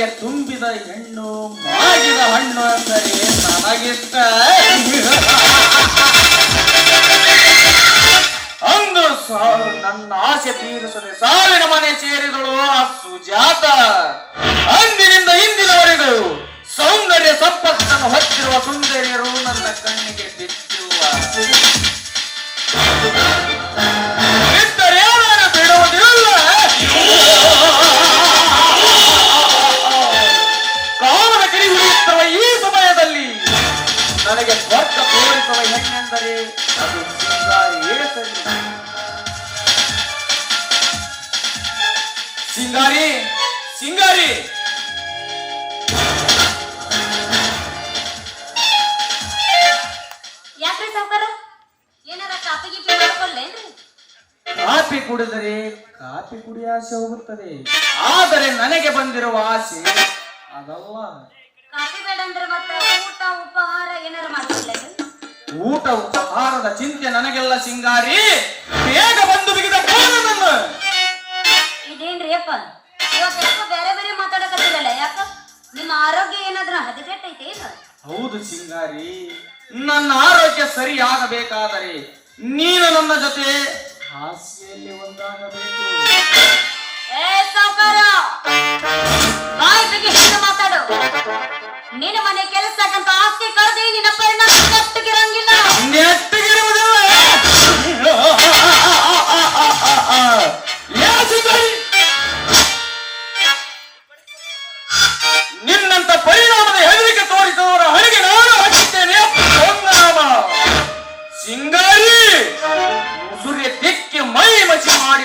ನನಗೆ ತುಂಬಿದ ಹೆಣ್ಣು, ಮಾಗಿದ ಹಣ್ಣು ಅಂದರೆ ನನಗಿಷ್ಟ. ಅಂದು ಸಾರು ನನ್ನ ಆಸೆ ತೀರಿಸದೆ ಸಾವಿನ ಮನೆ ಸೇರಿದಳು ಆ ಸುಜಾತ. ಅಂದಿನಿಂದ ಇಂದಿನವರೆಗೂ ಸೌಂದರ್ಯ ಸಂಪತ್ತನ್ನು ಹೊತ್ತಿರುವ ಸುಂದರಿಯರು ನನ್ನ ಕಣ್ಣಿಗೆ ಬಿದ್ದಿಲ್ಲ ಸಿಂಗಾರಿ ಸಿಂಗಾರಿ. ಯಾಕ್ರಿ ಸಾವ್ಕಾರ? ಏನಾರ ಮಾಡ್ಕೊಳ್ಳೇನ್ರಿ ಕಾಫಿ ಕುಡಿದರೆ ಕಾಫಿ ಕುಡಿಯ ಆಸೆ ಹೋಗುತ್ತದೆ. ಆದರೆ ನನಗೆ ಬಂದಿರುವ ಆಸೆ ಅದಲ್ಲ. ಕಾಫಿ ಬೇಡ ಅಂದ್ರೆ ಮತ್ತೆ ಊಟ ಉಪಹಾರ ಏನಾರ ಮಾಡ್ಕೊಳ್ಳೇನ್ರಿ ಊಟ ಉಪಹಾರದ ಚಿಂತೆ ನನಗೆಲ್ಲ ಸಿಂಗಾರಿ. ಬೇಗ ಬಂದು ಬಿಗಿದ ನನ್ನ ಇದೇನ್ರಿ ಅಪ್ಪ? ಯಾಕೋ ಬೇರೆ ಬೇರೆ ಮಾತಾಡಕತ್ತಿರಲ್ಲ ಯಾಕ ನಿಮ್ಮ ಆರೋಗ್ಯ ಏನಾದ್ರ ಹದಗೆಟ್ಟೈತೆ ಈಗ ಹೌದು ಸಿಂಗಾರಿ ನನ್ನ ಆರೋಗ್ಯ ಸರಿಯಾಗಬೇಕಾದರೆ ನೀನು ನನ್ನ ಜೊತೆ ಹಾಸ್ಯಲ್ಲಿ ಒಂದಾಗಬೇಕು. ಏ ಸಾವ್ಕಾರ!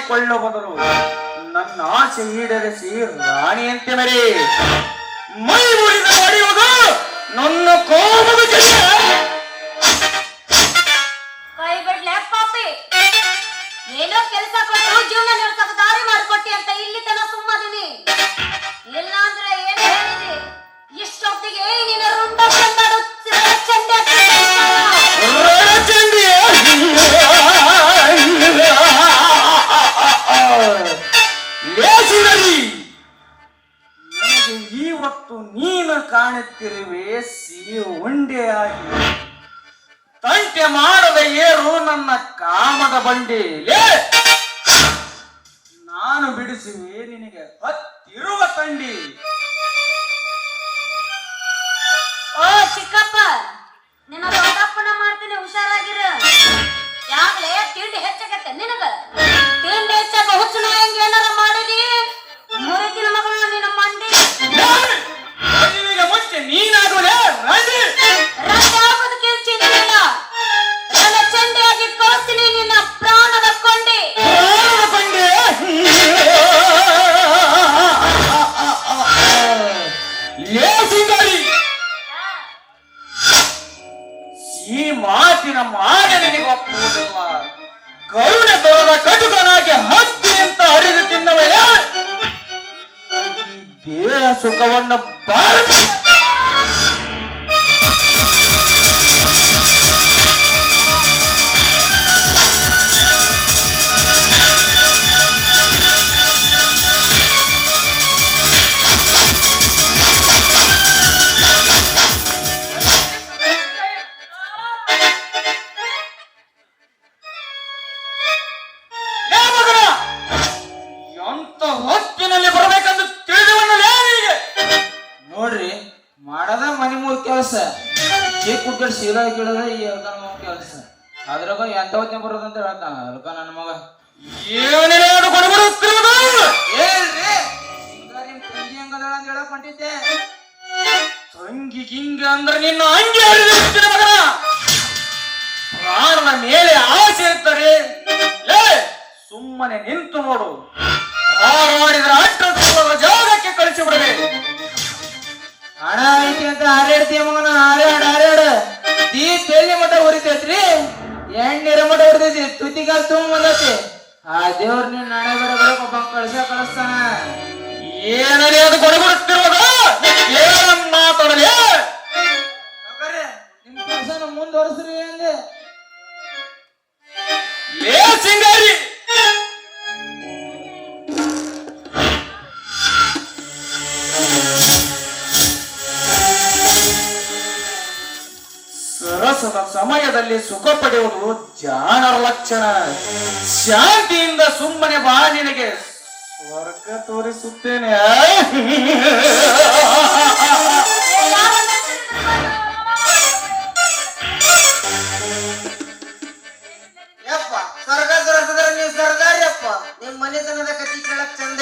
ಬದಲು ನನ್ನ ಆಸೆ ಈಡೇರಿಸಿ ರಾಣಿಯಂತೆ ಮರಿ. ಮೈ ಮುರಿದ ಹೊಡೆಯುವುದು ನನ್ನ ಕೋಪದ ಜಯ ಕೈ ಏನೋ ಕೆಲಸ ಕೊಟ್ಟು ಜೀವನ ದಾರಿ ಅಂತ ಇಲ್ಲಿ ತನ ಸುಮ್ಮದಿನಿ. ಇಲ್ಲ ಅಂದ್ರೆ ಏನ್ ಹೇಳಿದಿ? ಇಷ್ಟೊತ್ತಿಗೆ ಕಾಮದ ಬಂಡಿ ಲೇ ನಾನು ಬಿಡಿಸುವೆ ನಿನಗೆ ಹತ್ತಿರುವ ತಂಡಿ. ಓ ಚಿಕ್ಕಪ್ಪ ನಿನ್ನ ದೊಡ್ಡಪ್ಪನ ಮಾಡ್ತೀನಿ ಹುಷಾರಾಗಿರ. ಯಾಕ್ಲೆ ತಿಂಡಿ ಹೆಚ್ಚಾಗತ್ತೆ ನಿನಗ? ತಿಂಡಿ ಹೆಚ್ಚಾಗ ಹುಚ್ಚು ನಾಯಂಗ್ ಏನಾರ ಸುಖವನ್ನು ಕುಕ್ಕರ್ ಶೀಲ ಕೇಳದ ಈ ಅಲ್ಕನ ಮಗ ಕೆಲಸ ಅದ್ರಾಗ ಎಂತ ಹೊತ್ತಿನ ಅಂತ ಹೇಳ್ತಾನ. ಅಲ್ಕ ನನ್ನ ಮಗ. ತಂಗಿ ಹೆಂಗದಾಳ ಅಂತ ಹೇಳಕ್ ಹೊಂಟಿದ್ದೆ. ತಂಗಿ ಗಿಂಗ ಅಂದ್ರೆ ನಿನ್ನ ಹಂಗೆ ಹರಿದಿರ್ತೀನಿ ಮಗನ. ಪ್ರಾಣನ ಮೇಲೆ ಆಸೆ ಇರ್ತಾರೆ ಲೇ ಸುಮ್ಮನೆ ನಿಂತು ನೋಡು. ಹಾಳು ಮಾಡಿದ್ರೆ ಅಷ್ಟ ಜಾಗಕ್ಕೆ ಕಳಿಸಿ ಬಿಡಬೇಕು ಹಣ ಐತಿ ಅಂತ ಹಾರಾಡ್ತೀಯ ಮಗನ? ಹಾರಾಡ ಹಾರಾಡ ದೀಪ ತೇಲಿ ಮಠ ಉರಿತೈತ್ರಿ ಎಣ್ಣೀರ ಮಠ ಉರಿತೈತಿ ತುತಿಗಾಲ್ ತುಂಬ ಬಂದೈತಿ ಆ ದೇವ್ರ ನೀನ್ ನಾಳೆ ಬರ ಬರಕ್ ಒಬ್ಬ ಕಳ್ಸ ಕಳಿಸ್ತಾನ. ಏನರಿ ಅದು ಕೊಡಬಿಡ್ತಿರೋದು ಏನ ಮಾತಾಡಲಿ ನಿಮ್ ಕೆಲಸನ ಮುಂದುವರಿಸ್ರಿ ಅಂದೆ. ಲೇ ಸಿಂಗಾರಿ ಸಮಯದಲ್ಲಿ ಸುಖ ಪಡೆಯುವುದು ಜಾಣರ ಲಕ್ಷಣ. ಶಾಂತಿಯಿಂದ ಸುಮ್ಮನೆ ಬಾ ನಿನಗೆ. ಸ್ವರ್ಗ ತೋರಿಸುತ್ತೇನೆ. ಯಪ್ಪ ಸ್ವರ್ಗ ದೊರಕಿದ್ರೆ ನೀವು ಸರ್ದಾರಿ ಅಪ್ಪ. ನಿಮ್ ಮನೆತನದ ಕತಿ ಕೇಳಕ್ ಚಂದ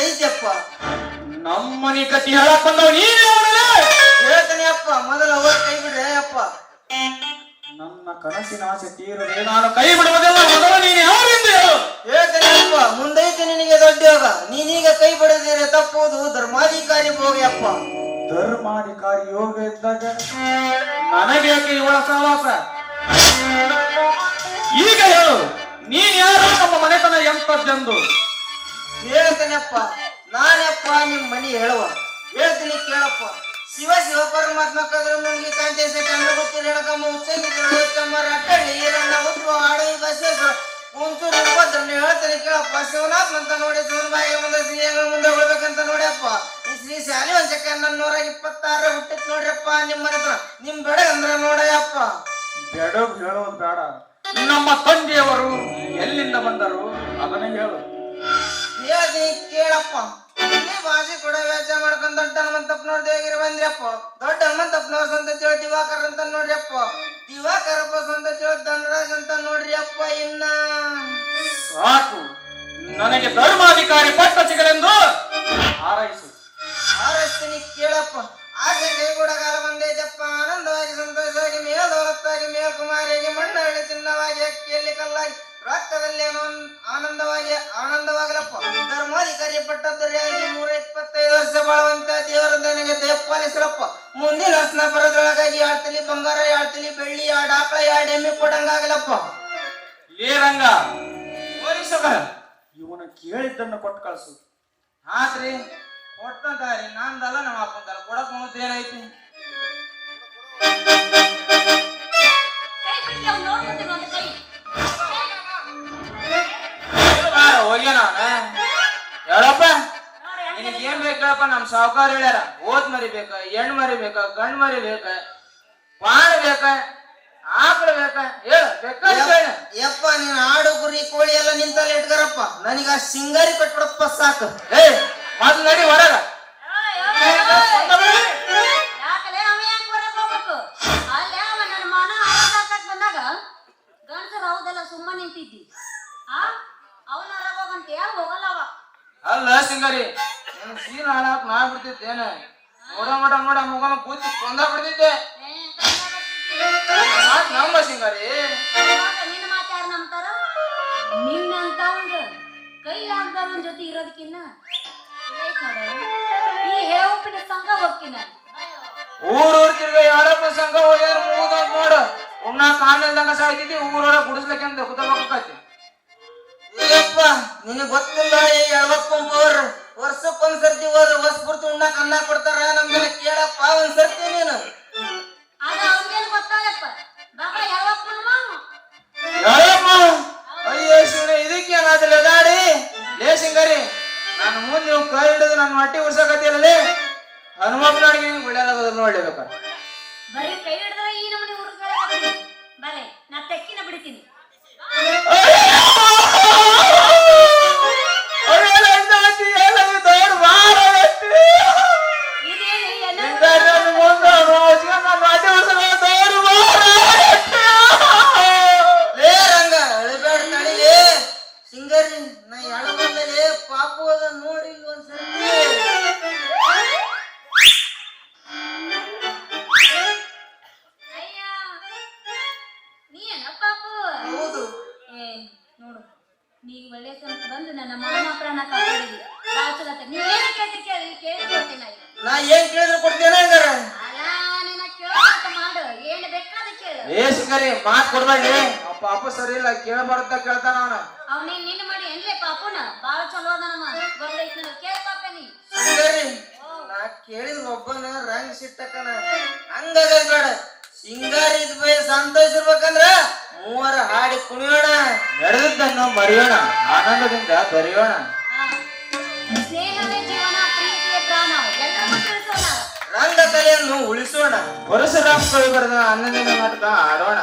ನಮ್ಮ ಮನೆ ಕತಿ ಹೇಳಕ್ ಬಂದವ್ ನೀನೇ ಹೇಳ್ತೀನಿ ಅಪ್ಪ ಮೊದಲು ಅವ್ರ ಕೈ ಬಿಡ್ರೆ ಅಪ್ಪ. ನನ್ನ ಕನಸಿನ ಆಸೆ ತೀರದೆ ನಾನು ಕೈ ಬಿಡುವುದಿಲ್ಲ ಮೊದಲು ನೀನು ಯಾರಿಂದ ಹೇಳು? ಹೇಳ್ತೀನಿ ಅಪ್ಪ ಮುಂದೈತಿ ನಿನಗೆ ದೊಡ್ಡ ಯೋಗ ನೀನೀಗ ಕೈ ಬಿಡದಿರೆ ತಪ್ಪುವುದು ಧರ್ಮಾಧಿಕಾರಿ ಭೋಗಿ ಅಪ್ಪ ಧರ್ಮಾಧಿಕಾರಿ ಯೋಗ ಇದ್ದಾಗ ನನಗೇಕೆ ಇವಳ ಸಹವಾಸ ಈಗ ಹೇಳು ನೀನ್ ಯಾರು ನಮ್ಮ ಮನೆತನ ಎಂತದ್ದೆಂದು? ಹೇಳ್ತೇನಪ್ಪ ನಾನಪ್ಪ ನಿಮ್ ಮನಿ ಹೇಳುವ. ಹೇಳ್ತೀನಿ ಕೇಳಪ್ಪ. ಶಿವ ಶಿವ ಪರಮಾತ್ಮ ಕದ್ರ ನುಂಗಿ ಕಾಂತಿ ಕಣ್ಣ ಗೊತ್ತಿರ ಹೇಳಕಮ್ಮ ಉಚ್ಚಂಗಿದ್ರ ಉತ್ತಮ ರಟ್ಟಳ್ಳಿ ಈರಣ್ಣ ಹುಟ್ಟು ಆಡಿ ಬಸವೇಶ್ವರ ಕುಂಚೂರು ಉಪದ್ರನ್ನ ಹೇಳ್ತೀನಿ ಕೇಳಪ್ಪ. ಶಿವನಾಥ್ ಅಂತ ನೋಡಿ ಶಿವನ ಬಾಯಿಗೆ ಮುಂದೆ ಶ್ರೀಯಂಗಳ ಮುಂದೆ ಹೋಗ್ಬೇಕಂತ ನೋಡ್ಯಪ್ಪ ಈ ಶ್ರೀ ಶಾಲಿ ವಂಚಕ ನನ್ನ ನೂರ ಇಪ್ಪತ್ತಾರ ಹುಟ್ಟಿತ್ ನೋಡ್ರಪ್ಪ ನಿಮ್ಮ ಮನೆ ಹತ್ರ. ನಿಮ್ ಬೆಳೆ ಅಂದ್ರ ನೋಡಯ್ಯಪ್ಪ. ಬೆಡಗ್ ಹೇಳೋದು ಬೇಡ. ನಮ್ಮ ತಂದೆಯವರು ಎಲ್ಲಿಂದ ಬಂದರು? ಅದನ್ನ ಹೇಳು. ಹೇಳಿ ಕೇಳಪ್ಪ. ಭಾಷೆ ಕೂಡ ವ್ಯಾಜ್ಯ ಮಾಡ್ಕೊಂಡ್ ದೊಡ್ಡ ಹನುಮಂತಪ್ಪ ನೋಡ್ದೆ ಹೇಗಿರ ಬಂದ್ರಪ್ಪ. ದೊಡ್ಡ ಹನುಮಂತಪ್ಪನವ್ರ ಸ್ವಂತ ಚೇಳು ದಿವಾಕರ್ ಅಂತ ನೋಡ್ರಿಯಪ್ಪ ದಿವಾಕರಪ್ಪ ಸ್ವಂತ ಚೇಳು ಧನರಾಜ್ ಅಂತ ನೋಡ್ರಿ ಅಪ್ಪ ಇನ್ನ. ಸಾಕು. ನನಗೆ ಧರ್ಮಾಧಿಕಾರಿ ಪಟ್ಟ ಸಿಗಲೆಂದು ಹಾರೈಸು. ಹಾರೈಸ್ತೀನಿ ಕೇಳಪ್ಪ. ಆಸೆ ಕೈಗೂಡಗಾಲ ಬಂದೈತಪ್ಪ ಆನಂದವಾಗಿ ಸಂತೋಷವಾಗಿ ಮೇಲ್ದೌಲತ್ತಾಗಿ ಮೇಲ್ಕುಮಾರಿಗೆ ಮಣ್ಣಹಳ್ಳಿ ಚಿನ್ನವಾಗಿ ಅಕ್ಕಿಯಲ್ಲಿ ಕಲ್ಲಾಗಿ. ರಕ್ತದಲ್ಲಿ ಆನಂದ- ಆನಂದವಾಗಿ ಆನಂದವಾಗಲಪ್ಪ. ಧರ್ಮಾಧಿಕಾರಿ ಪಟ್ಟದರಿಯಾಗಿ ನೂರ ಇಪ್ಪತ್ತೈದು ವರ್ಷ ಬಾಳುವಂತ ದೇವರ ನನಗೆ ದಯಪಾಲಿಸಲಪ್ಪ. ಮುಂದಿನ ಸ್ನ ಬರೋದ್ರೊಳಗಾಗಿ ಆಳ್ತಲಿ ಬಂಗಾರ ಆಳ್ತಲಿ ಬೆಳ್ಳಿ ಆಡ್ ಆಕಳ ಎರಡು ಎಮ್ಮೆ ಕೊಡಂಗಾಗಲಪ್ಪ ಏ ರಂಗ ಇವನು ಕೇಳಿದ್ದನ್ನು ಕೊಟ್ಟು ಕಳಿಸು. ಆತ್ರಿ ಕೊಟ್ಟಂತಾರಿ ನಂದಲ್ಲ ನಮ್ಮ ಅಪ್ಪಂದಲ್ಲ. ಕೊಡಕ್ ಮುಂದೆ ಏನೈತಿ ಕೈ. ಹೋಗ್ಯಾನ ಹೇಳಪ್ಪ? ನಿನಗೆ ಏನ್ ಬೇಕಪ್ಪ ನಮ್ ಸಾವುಕಾರ ಹೇಳ್ಯಾರ. ಓದ್ ಮರಿ ಬೇಕ ಹೆಣ್ ಮರಿ ಬೇಕ ಗಂಡ್ ಮರಿ ಬೇಕ ಪಾಣ ಬೇಕ ಆಕಳ ಬೇಕ ಹೇಳ ಯಪ್ಪ ನೀನ್ ಆಡು ಕುರಿ ಕೋಳಿ ಎಲ್ಲ ನಿಂತಲ್ಲಿ ಇಟ್ಕರಪ್ಪ. ನನಗ ಸಿಂಗಾರಿ ಕಟ್ಬಿಡಪ್ಪ ಸಾಕು. ಏ ಮೊದ್ಲು ನಡಿ ಹೊರಗ. ಯಾಕಲೆ ಅವ ಯಾಕೆ ಹೊರಗೆ ಹೋಗ್ಬೇಕು? ಅಲ್ಲೇ ನನ್ನ ಮಾನ ಹಾಕಕ್ ಬಂದಾಗ ಗಂಡಸರು ಹೌದಲ್ಲ ಸುಮ್ಮನೆ ನಿಂತಿದ್ದಿ. ಆ? ಅವನ ಹೊರಗೆ ಹೋಗಲ್ಲ ಅವ. ಅಲ್ಲ ಸಿಂಗಾರಿ. ನಿನ್ ಸೀನ್ ಹಾಳಾಕ್ ನಾ ಬಿಡ್ತಿದ್ದೇನ ನೋಡ ನೋಡ ನೋಡ ಮಗನ ಕೂತಿ ಕೊಂದ ಬಿಡ್ತಿದ್ದೆ. ಮಾತ್ ನಂಬ ಸಿಂಗಾರಿ. ನಿನ್ನ ಮಾತು ಯಾರು ನಂಬ್ತಾರ? ನಿನ್ನಂತವಂಗ ಕೈ ಆಗ್ದವನ ಜೊತೆ ಇರೋದಕ್ಕಿನ್ನ. ಈ ಹೇವುಪಿನ ಸಂಘ ಹೋಗ್ತೀನಿ ಊರ್ ಊರ್ ತಿರ್ಗ ಯಾರಪ್ಪ ಸಂಘ ಹೋಗ್ಯಾರ ಮೂದ ನೋಡ ಉಣ್ಣ ಕಾಣಲ್ದಂಗ ಸಾಯ್ತಿದ್ದಿ ಊರೊಳ ಗುಡಿಸ್ಲಕ್ಕೆ ಕುತಬೇಕಾಕತಿ ಏಯಪ್ಪ ನಿನಗ್ ಗೊತ್ತಿಲ್ಲ ಈ ಎಳವಪ್ಪಂಬೋರ್ ವರ್ಷಕ್ಕೊಂದ್ ಸರ್ತಿ ಹೋದ್ರೆ ವರ್ಷ ಪೂರ್ತಿ ಉಣ್ಣಾಕ ಅನ್ನ ಕೊಡ್ತಾರ ನಮ್ಗೆ ಕೇಳಪ್ಪ ಒಂದ್ ಸರ್ತಿ ನೀನು ಅಯ್ಯೋ ಶಿವನ ಇದಕ್ಕೆ ಏನಾದ್ರೂ ದಾಡಿ ಲೇ ಸಿಂಗರಿ ನಾನು ಮುಂದೆ ನೀವು ಕೈ ಹಿಡಿದು ನನ್ನ ಮಟ್ಟಿ ಹನುಮಪ್ಪನ ಅಡಿಗೆ ನೋಡ್ಲೇಬೇಕ ಬರೀ ಕೈ ಹಿಡಿದ್ರೆ ಈ ನಮ್ಮನೆ ಹುಡುಗ ಬರೇ ನಾ ತೆಕ್ಕಿನ ಬಿಡ್ತೀನಿ. ನೀ ಏನು ಕೇಳ್ತಿ ಕೇಳಿ ಕೇಳಿ ಕೊಡ್ತೀನಿ ನಾ ಈಗ. ನಾ ಏನ್ ಕೇಳಿದ್ರು ಕೊಡ್ತೇನೆ ಹಂಗಾರ ಅಲ್ಲ ನಿನ್ನ ಕೇಳೋಂತ ಮಾಡು. ಏನು ಬೇಕಾದ ಕೇಳು. ಏ ಸಿಂಗರಿ ಮಾತ್ ಕೊಡ್ಬೇಡಿ ಅಪ್ಪ ಪಾಪ ಸರಿ ಇಲ್ಲ ಕೇಳಬಾರ್ದ ಕೇಳ್ತಾನ ಅವನ ಅವನೇ ನಿನ್ನ ಮಾಡಿ ಏನ್ಲೇ ಪಾಪುನ? ಬಾಳ ಚಲೋ ಅದ ನಮ್ಮ ಗೊತ್ತೈತಿ ನನಗೆ. ಕೇಳ ಪಾಪ ನೀ. ಸಿಂಗರಿ ನಾ ಕೇಳಿದ ಒಬ್ಬನ ರಂಗ್ ಸಿಟ್ಟಕ್ಕನ. ಹಂಗಾಗದ್ ಬೇಡ. ಸಿಂಗಾರಿ ಇದ್ ಬೈ ಸಂತೋಷ ಇರ್ಬೇಕಂದ್ರ ಮೂವರ ಹಾಡಿ ಕುಣಿಯೋಣ. ನಡೆದದ್ದನ್ನು ಮರೆಯೋಣ. ಆನಂದದಿಂದ ಬರೆಯೋಣ ಕಲೆಯನ್ನು ಉಳಿಸೋಣ. ಪರಶುರಾಮ ಕವಿ ಬರೆದ ಹನ್ನೊಂದನೇ ನಾಟಕ ಆಡೋಣ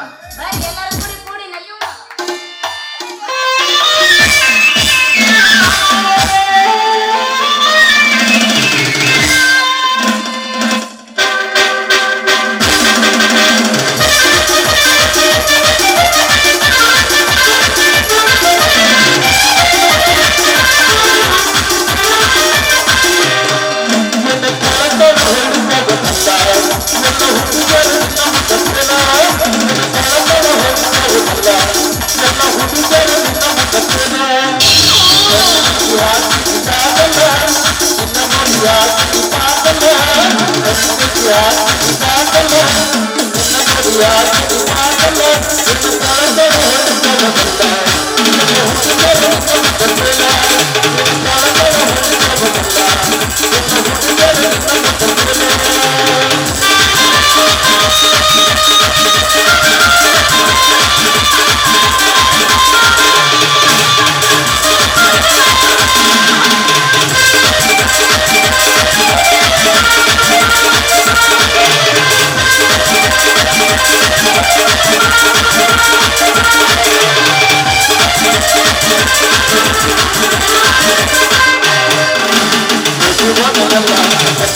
Yeah.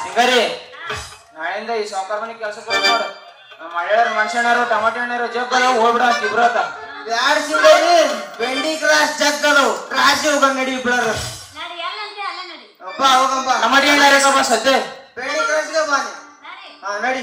ಸಿಂಗರಿ ನಾಳೆಯಿಂದ ಈ ಸಾವುಕಾರ ಮನೆ ಕೆಲಸ ನೋಡು ನಮ್ಮ ಹಳ್ಳಿಯವ್ರ ಮನುಷ್ಯನರು ಟಮಾಟೆ ಹಣ್ಣರು ಜಗ್ಗದ ಹೋಗ್ಬಿಡ ಇಬ್ರತ ಯಾರು ಸಿಂಗರಿ ಬೆಂಡಿ ಕ್ರಾಸ್ ಜಗ್ಗದವು ಕ್ರಾಸಿ ಹೋಗ ನಡಿ ಇಬ್ಳರು ನಡಿ ಎಲ್ಲಂತೆ ಅಲ್ಲ ನಡಿ ನಮ್ಮ ಅಡಿಗೆ ಸದ್ಯ? ಬೇಡಿ ಕ್ರಾಸ್ಗೆ ಬಾ ಹಾ ನಡಿ.